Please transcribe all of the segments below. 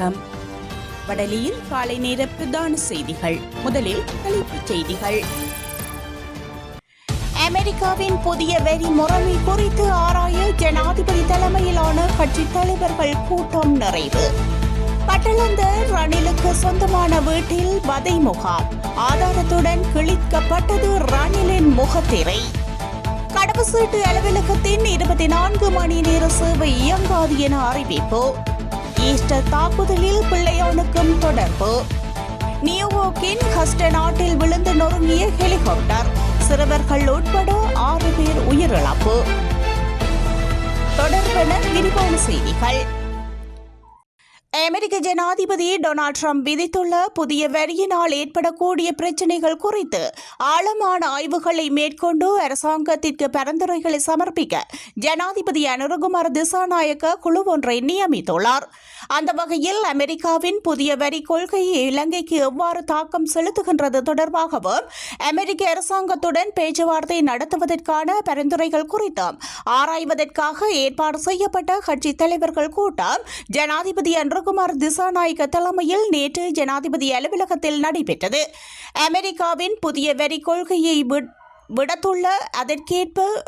வணக்கம். வடலியில் காலை நேர பிரதான செய்திகள். முதலில் தலைப்புச் செய்திகள். அமெரிக்காவின் புதிய வரி முறைமை குறித்து ஆராய ஜனாதிபதி தலைமையிலான கட்சித் தலைவர்கள் கூட்டம் நிறைவு. பட்டளந்த ரணிலுக்கு சொந்தமான வீட்டில் வதை முகாம். ஆதாரத்துடன் கிழிக்கப்பட்டது ரணிலின் முகத்திரை. கடவுசீட்டு அலுவலகத்தின் இருபத்தி நான்கு மணி நேர சேவை இயங்காது என அறிவிப்பு. ஈஸ்டர் தாக்குதலில் பிள்ளையானுக்கும் தொடர்பு. நியூயார்க்கின் ஹஸ்டன் நாட்டில் விழுந்து நொறுங்கிய ஹெலிகாப்டர் சிறுவர்கள் உட்பட ஆறு பேர் உயிரிழப்பு. தொடர்பென விரிவான செய்திகள். அமெரிக்க ஜனாதிபதி டொனால்ட் ட்ரம்ப் விதித்துள்ள புதிய வரியினால் ஏற்படக்கூடிய பிரச்சினைகள் குறித்து ஆழமான ஆய்வுகளை மேற்கொண்டு அரசாங்கத்திற்கு பரிந்துரைகளை சமர்ப்பிக்க ஜனாதிபதி அனுரகுமார் திசாநாயக்க குழு ஒன்றை நியமித்துள்ளார். அந்த வகையில் அமெரிக்காவின் புதிய வரி கொள்கை இலங்கைக்கு எவ்வாறு தாக்கம் செலுத்துகின்றது தொடர்பாகவும் அமெரிக்க அரசாங்கத்துடன் பேச்சுவார்த்தை நடத்துவதற்கான பரிந்துரைகள் குறித்தும் ஆராய்வதற்காக ஏற்பாடு செய்யப்பட்ட கட்சித் தலைவர்கள் கூட்டம் ஜனாதிபதி அன்றுகுமார் திசாநாயக்க தலைமையில் நேற்று ஜனாதிபதி அலுவலகத்தில் நடைபெற்றது. அமெரிக்காவின் புதிய வரி கொள்கையை விட்- விடுத்துள்ள அதற்கேற்ப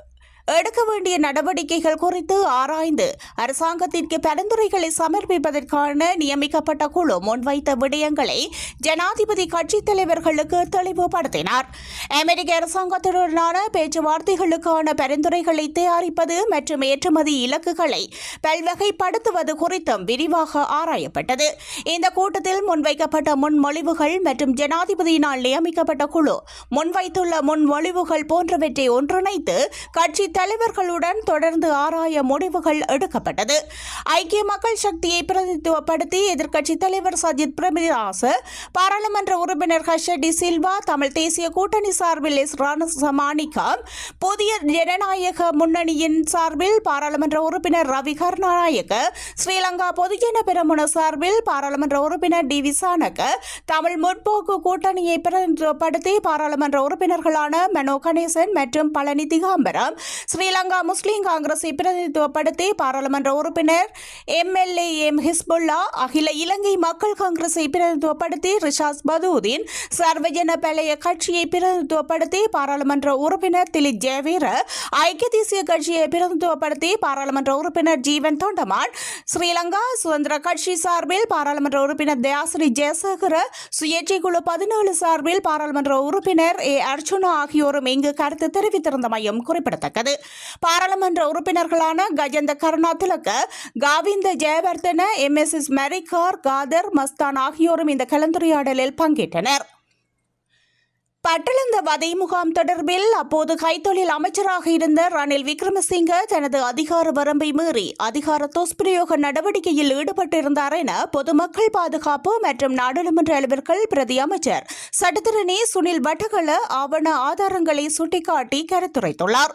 எடுக்க வேண்டிய நடவடிக்கைகள் குறித்து ஆராய்ந்து அரசாங்கத்திற்கு பரிந்துரைகளை சமர்ப்பிப்பதற்கான நியமிக்கப்பட்ட குழு முன்வைத்த விடயங்களை ஜனாதிபதி கட்சித் தலைவர்களுக்கு தெளிவுபடுத்தினார். அமெரிக்க அரசாங்கத்துடனான பேச்சுவார்த்தைகளுக்கான பரிந்துரைகளை தயாரிப்பது மற்றும் ஏற்றுமதி இலக்குகளை பல்வகைப்படுத்துவது குறித்தும் விரிவாக ஆராயப்பட்டது. இந்த கூட்டத்தில் முன்வைக்கப்பட்ட முன்மொழிவுகள் மற்றும் ஜனாதிபதியினால் நியமிக்கப்பட்ட குழு முன்வைத்துள்ள முன்மொழிவுகள் போன்றவற்றை ஒன்றிணைத்து கட்சி தலைவர்களுடன் தொடர்ந்து ஆராய முடிவுகள் எடுக்கப்பட்டது. ஐக்கிய மக்கள் சக்தியை பிரதிநிதித்துவப்படுத்தி எதிர்க்கட்சித் தலைவர் சஜித் பிரேமதாச பாராளுமன்ற உறுப்பினர் ஹர்ஷடி சில்வா தமிழ் தேசிய கூட்டணி சார்பில் எஸ் ராணசமாணிக்கம் புதிய ஜனநாயக முன்னணியின் சார்பில் பாராளுமன்ற உறுப்பினர் ரவி கருணாநாயக்க ஸ்ரீலங்கா பொதுஜன பெருமுன சார்பில் பாராளுமன்ற உறுப்பினர் டி விசானக தமிழ் முற்போக்கு கூட்டணியை பிரதிநிதித்துவப்படுத்தி பாராளுமன்ற உறுப்பினர்களான மனோ கணேசன் மற்றும் பழனி திகாம்பரம் ஸ்ரீலங்கா முஸ்லீம் காங்கிரஸை பிரதிநிதித்துவப்படுத்தி பாராளுமன்ற உறுப்பினர் எம்எல்ஏ எம் ஹிஸ்புல்லா அகில இலங்கை மக்கள் காங்கிரஸை பிரதிநிதித்துவப்படுத்தி ரிஷாஸ் பதூதீன் சர்வஜன பழைய கட்சியை பிரதிநிதித்துவப்படுத்தி பாராளுமன்ற உறுப்பினர் திலித் ஜெயவீர ஐக்கிய தேசிய கட்சியை பிரதிநிதித்துவப்படுத்தி பாராளுமன்ற உறுப்பினர் ஜீவன் தொண்டமான் ஸ்ரீலங்கா சுதந்திர கட்சி சார்பில் பாராளுமன்ற உறுப்பினர் தயாசிரி ஜெயசேகர சுயேட்சை குழு பதினேழு சார்பில் பாராளுமன்ற உறுப்பினர் ஏ அர்ஜுனா ஆகியோரும் இங்கு கருத்து தெரிவித்திருந்தமையும் குறிப்பிடத்தக்கது. பாராளுமன்ற உறுப்பினர்களான Gayantha Karunathilaka Kavinda Jayawardena M S S Marikar Kader Masthan ஆகியோரும் இந்த கலந்துரையாடலில் பங்கேற்றனர். பட்டளந்த வதை முகாம் தொடர்பில் அப்போது கைத்தொழில் அமைச்சராக இருந்த ரணில் விக்ரமசிங்க தனது அதிகார வரம்பை மீறி அதிகார துஷ்பிரயோக நடவடிக்கையில் ஈடுபட்டிருந்தார் என பொதுமக்கள் பாதுகாப்பு மற்றும் நாடாளுமன்ற அலுவலர்கள் பிரதி அமைச்சர் சட்டத்திரணி சுனில் வட்டகல ஆவண ஆதாரங்களை சுட்டிக்காட்டி கருத்துரைத்துள்ளார்.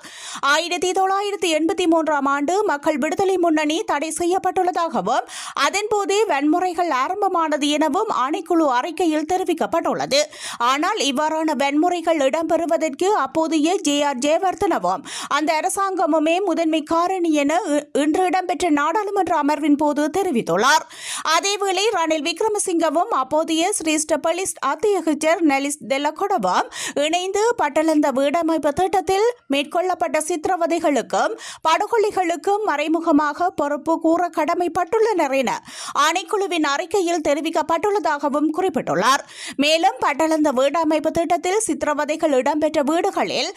ஆயிரத்தி தொள்ளாயிரத்தி எண்பத்தி மூன்றாம் ஆண்டு மக்கள் விடுதலை முன்னணி தடை செய்யப்பட்டுள்ளதாகவும் அதன்போதே வன்முறைகள் ஆரம்பமானது எனவும் ஆணைக்குழு அறிக்கையில் தெரிவிக்கப்பட்டுள்ளது. ஆனால் இவ்வாறான வன்முறைகள் இடம்பெறுவதற்கு அப்போதைய ஜே ஆர் ஜெயவர்தனவும் அந்த அரசாங்கமுமே முதன்மை காரணி என இ- இன்று இடம்பெற்ற நாடாளுமன்ற அமர்வின் போது தெரிவித்துள்ளார். அதேவேளை ரணில் விக்ரமசிங்கவும் அப்போதைய சிரேஷ்ட பலிஸ் அத்தியகச்சர் நலிஸ் தெல்லகொடவும் இணைந்து பட்டளந்த வீடமைப்பு திட்டத்தில் மேற்கொள்ளப்பட்ட சித்திரவதைகளுக்கும் படுகொலைகளுக்கும் மறைமுகமாக பொறுப்பு கூற கடமைப்பட்டுள்ளனர் என ஆணைக்குழுவின் அறிக்கையில் தெரிவிக்கப்பட்டுள்ளதாகவும் குறிப்பிட்டுள்ளார். மேலும் பட்டளந்த வீடமைப்பு திட்டத்தில் சித்திரவதைகள் இடம்பெற்ற வீடுகளில்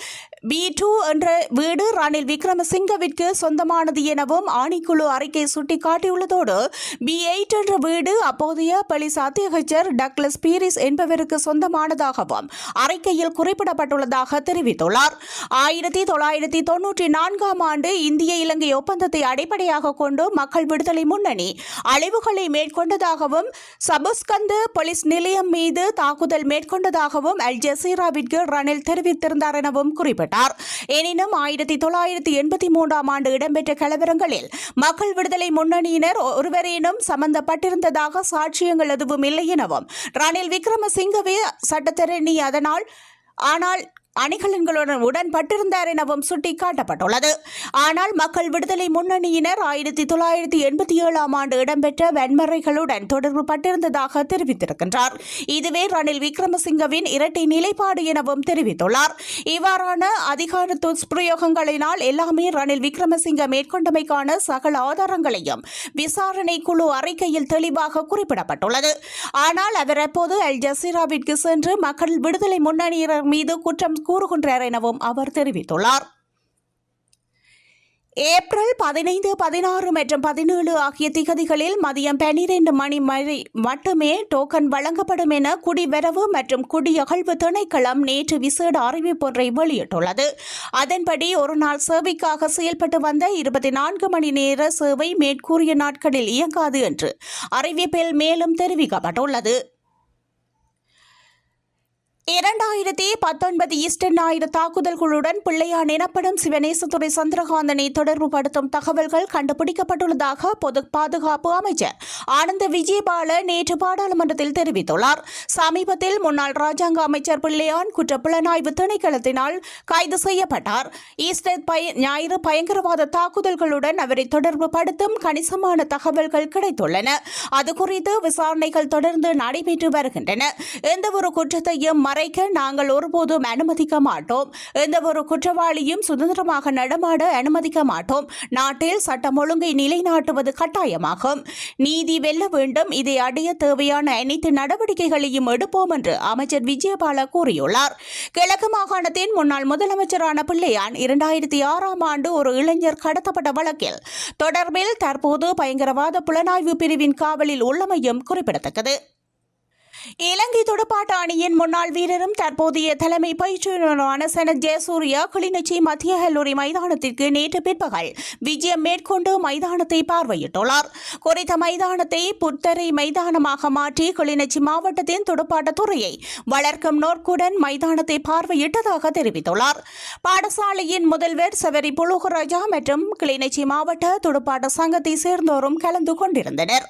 பி டூ என்ற வீடு ரணில் விக்ரமசிங்கவிற்கு சொந்தமானது எனவும் ஆணைக்குழு அறிக்கை சுட்டிக்காட்டியுள்ளதோடு பி எயிட் என்ற வீடு அப்போதைய பொலிஸ் அத்தியகச்சர் டக்ளஸ் பீரிஸ் என்பவருக்கு சொந்தமானதாகவும் அறிக்கையில் குறிப்பிடப்பட்டுள்ளதாக தெரிவித்துள்ளார். ஆயிரத்தி தொள்ளாயிரத்தி தொன்னூற்றி நான்காம் ஆண்டு இந்திய இலங்கை ஒப்பந்தத்தை அடிப்படையாக கொண்டு மக்கள் விடுதலை முன்னணி அழிவுகளை மேற்கொண்டதாகவும் சபுஸ்கந்து போலீஸ் நிலையம் மீது தாக்குதல் மேற்கொண்டதாகவும் அல் ஜசீராவிற்கு ரணில் தெரிவித்திருந்தார் எனவும் குறிப்பிட்டார். எனினும் ஆயிரத்தி தொள்ளாயிரத்தி எண்பத்தி மூன்றாம் ஆண்டு இடம்பெற்ற கலவரங்களில் மக்கள் விடுதலை முன்னணியினர் ஒருவரேனும் சம்பந்தப்பட்டிருந்ததாக சாட்சியங்கள் எதுவும் இல்லை எனவும் ரணில் விக்ரமசிங்கவே சட்டத்தரணி அதனால் ஆனால் அணிகலன்களுடன் உடன்பட்டிருந்தார் எனவும் சுட்டிக்காட்டப்பட்டுள்ளது. ஆனால் மக்கள் விடுதலை முன்னணியினர் ஆயிரத்தி தொள்ளாயிரத்தி எண்பத்தி ஏழாம் ஆண்டு இடம்பெற்ற வன்முறைகளுடன் தொடர்பு பட்டிருந்ததாக தெரிவித்திருக்கின்றார். இதுவே ரணில் விக்ரமசிங்கவின் இரட்டை நிலைப்பாடு எனவும் தெரிவித்துள்ளார். இவ்வாறான அதிகார துஷ்பிரயோகங்களினால் எல்லாமே ரணில் விக்ரமசிங்க மேற்கொண்டமைக்கான சகல ஆதாரங்களையும் விசாரணை குழு அறிக்கையில் தெளிவாக குறிப்பிடப்பட்டுள்ளது. ஆனால் அவர் அப்போது அல் ஜசீராவிற்கு சென்று மக்கள் விடுதலை முன்னணியினர் மீது குற்றம் கூறுகின்றார் எனவும் அவர் தெரிவித்துள்ளார். ஏப்ரல் பதினைந்து பதினாறு மற்றும் பதினேழு ஆகிய திகதிகளில் மதியம் பனிரெண்டு மணி வரை மட்டுமே டோக்கன் வழங்கப்படும் என குடிவரவு மற்றும் குடியகழ்வு திணைக்களம் நேற்று விசேட அறிவிப்பொன்றை வெளியிட்டுள்ளது. அதன்படி ஒரு நாள் சேவைக்காக செயல்பட்டு வந்த இருபத்தி நான்கு மணி நேர சேவை மேற்கூறிய நாட்களில் இயங்காது என்று அறிவிப்பில் மேலும் தெரிவிக்கப்பட்டுள்ளது. இரண்டாயிரத்தி பத்தொன்பது ஈஸ்டர் ஞாயிறு தாக்குதல்களுடன் பிள்ளையான் எனப்படும் சிவனேசத்துறை சந்திரகாந்தனை தொடர்புபடுத்தும் தகவல்கள் கண்டுபிடிக்கப்பட்டுள்ளதாக பொது பாதுகாப்பு அமைச்சர் ஆனந்த விஜயபால நேற்று பாராளுமன்றத்தில் தெரிவித்துள்ளார். சமீபத்தில் முன்னாள் ராஜாங்க அமைச்சர் பிள்ளையான் குற்றப்புலனாய்வு திணைக்களத்தினால் கைது செய்யப்பட்டார். ஈஸ்டர் பய ஞாயிறு பயங்கரவாத தாக்குதல்களுடன் அவரை தொடர்புபடுத்தும் கணிசமான தகவல்கள் கிடைத்துள்ளன. அது குறித்து விசாரணைகள் தொடர்ந்து நடைபெற்று வருகின்றன. எந்தவொரு குற்றத்தையும் மறைக்க நாங்கள் ஒருபோதும் அனுமதிக்க மாட்டோம். எந்த ஒரு குற்றவாளியும் சுதந்திரமாக நடமாட அனுமதிக்க மாட்டோம். நாட்டில் சட்டம் ஒழுங்கை நிலைநாட்டுவது கட்டாயமாகும். நீதி வெல்ல வேண்டும். இதை அடைய தேவையான அனைத்து நடவடிக்கைகளையும் எடுப்போம் என்று அமைச்சர் விஜயபால கூறியுள்ளார். கிழக்கு மாகாணத்தின் முன்னாள் முதலமைச்சரான பிள்ளையான் இரண்டாயிரத்தி ஆறாம் ஆண்டு ஒரு இளைஞர் கடத்தப்பட்ட வழக்கில் தொடர்பில் தற்போது பயங்கரவாத புலனாய்வு பிரிவின் காவலில் உள்ளமையும் குறிப்பிடத்தக்கது. இலங்கை துடுப்பாட்ட அணியின் முன்னாள் வீரரும் தற்போதைய தலைமை பயிற்றுநரான சனத் ஜெயசூர்யா கிளிநொச்சி மத்திய கல்லூரி மைதானத்திற்கு நேற்று பிற்பகல் விஜயம் மேற்கொண்டு மைதானத்தை பார்வையிட்டுள்ளார். குறித்த மைதானத்தை புத்தரை மைதானமாக மாற்றி கிளிநொச்சி மாவட்டத்தின் துடுப்பாட்ட துறையை வளர்க்கும் நோக்குடன் மைதானத்தை பார்வையிட்டதாக தெரிவித்துள்ளார். பாடசாலையின் முதல்வர் சவரி புலுகராஜா மற்றும் கிளிநொச்சி மாவட்ட துடுப்பாட்ட சங்கத்தை சேர்ந்தோரும் கலந்து கொண்டிருந்தனர்.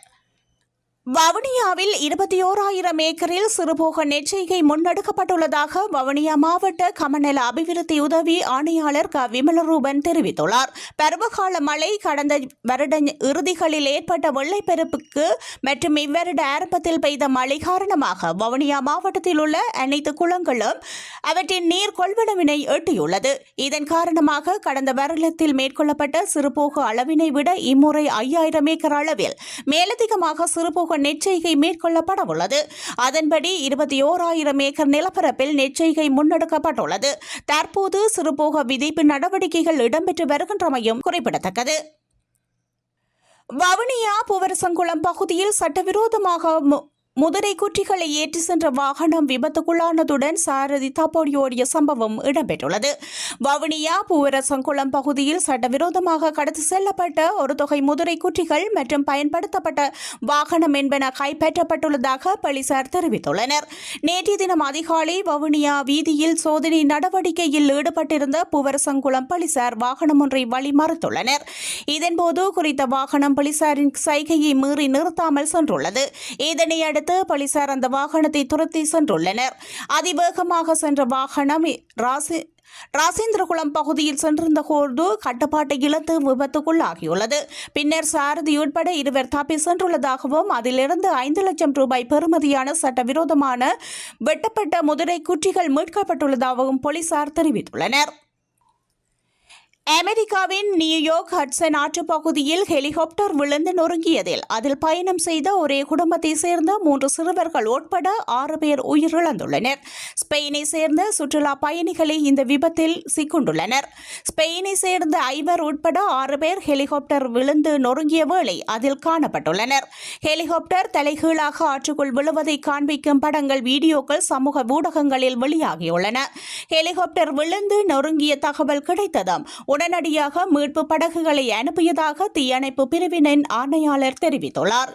வவுனியாவில் இருபத்தி ஓராயிரம் ஏக்கரில் சிறுபோக நெச்சிகை முன்னெடுக்கப்பட்டுள்ளதாக வவுனியா மாவட்ட கமநல அபிவிருத்தி உதவி ஆணையாளர் க. விமலரூபன் தெரிவித்துள்ளார். பருவகால மழை கடந்த வருட இறுதிகளில் ஏற்பட்ட வெள்ளைப்பெருப்புக்கு மற்றும் இவ்வருட ஆரம்பத்தில் பெய்த மழை காரணமாக வவுனியா மாவட்டத்தில் உள்ள அனைத்து குளங்களும் அவற்றின் நீர் கொள்வனவினை எட்டியுள்ளது. இதன் காரணமாக கடந்த வருடத்தில் மேற்கொள்ளப்பட்ட சிறுபோக அளவினை விட இம்முறை ஐயாயிரம் ஏக்கர் அளவில் மேலதிகமாக சிறுபோக நெற்செய்கை மேற்கொள்ளப்பட உள்ளது. அதன்படி இருபத்தி ஓராயிரம் ஏக்கர் நிலப்பரப்பில் நெற்செய்கை முன்னெடுக்கப்பட்டுள்ளது. தற்போது சிறுபோக விதிப்பு நடவடிக்கைகள் இடம்பெற்று வருகின்றமையும் குறிப்பிடத்தக்கது. வவுனியா பூவரசங்குளம் பகுதியில் சட்டவிரோதமாக மு- முதிரை குற்றிகளை ஏற்றி சென்ற வாகனம் விபத்துக்குள்ளானதுடன் சாரதி தப்போடியோடிய சம்பவம் இடம்பெற்றுள்ளது. வவுனியா பூவரசங்குளம் பகுதியில் சட்டவிரோதமாக கடத்தி செல்லப்பட்ட ஒரு தொகை முதிரை குற்றிகள் மற்றும் பயன்படுத்தப்பட்ட வாகனம் என்பன கைப்பற்றப்பட்டுள்ளதாக போலீசார் தெரிவித்துள்ளனர். நேற்றைய தினம் அதிகாலை வவுனியா வீதியில் சோதனை நடவடிக்கையில் ஈடுபட்டிருந்த பூவரசங்குளம் போலீசார் வாகனம் ஒன்றை வழிமறுத்துள்ளனர். இதன்போது குறித்த வாகனம் போலீசாரின் சைகையை மீறி நிறுத்தாமல் சென்றுள்ளது. இதனையடுத்து அடுத்து போலீசார் அந்த வாகனத்தை துரத்தி சென்றுள்ளனர். அதிவேகமாக சென்ற வாகனம் ராசி ராசேந்திரகுளம் பகுதியில் சென்றிருந்த போது கட்டுப்பாட்டை இழந்து விபத்துக்குள்ளாகியுள்ளது. பின்னர் சாரதி உட்பட இருவர் தப்பி சென்றுள்ளதாகவும் அதிலிருந்து ஐந்து லட்சம் ரூபாய் பெறுமதியான சட்டவிரோதமான வெட்டப்பட்ட முதிரை குற்றிகள் மீட்கப்பட்டுள்ளதாகவும் போலீசார் தெரிவித்துள்ளனர். அமெரிக்காவின் நியூயார்க் ஹட்சன் ஆற்றுப் பகுதியில் ஹெலிகாப்டர் விழுந்து நொறுங்கியதில் அதில் பயணம் செய்த ஒரே குடும்பத்தை சேர்ந்த மூன்று சிறுவர்கள் உட்பட ஆறு பேர் உயிரிழந்துள்ளனர். ஸ்பெயினை சேர்ந்த சுற்றுலா பயணிகளே இந்த விபத்தில் சிக்குண்டுள்ளனர். ஸ்பெயினை சேர்ந்த ஐவர் உட்பட ஆறு பேர் ஹெலிகாப்டர் விழுந்து நொறுங்கிய வேளை அதில் காணப்பட்டுள்ளனர். ஹெலிகாப்டர் தலைகீழாக ஆற்றுக்குள் விழுவதை காண்பிக்கும் படங்கள் வீடியோக்கள் சமூக ஊடகங்களில் வெளியாகியுள்ளன. ஹெலிகாப்டர் விழுந்து நொறுங்கிய தகவல் கிடைத்ததும் உடனடியாக மீட்பு படகுகளை அனுப்பியதாக தீயணைப்பு பிரிவினின் ஆணையாளர் தெரிவித்துள்ளார்.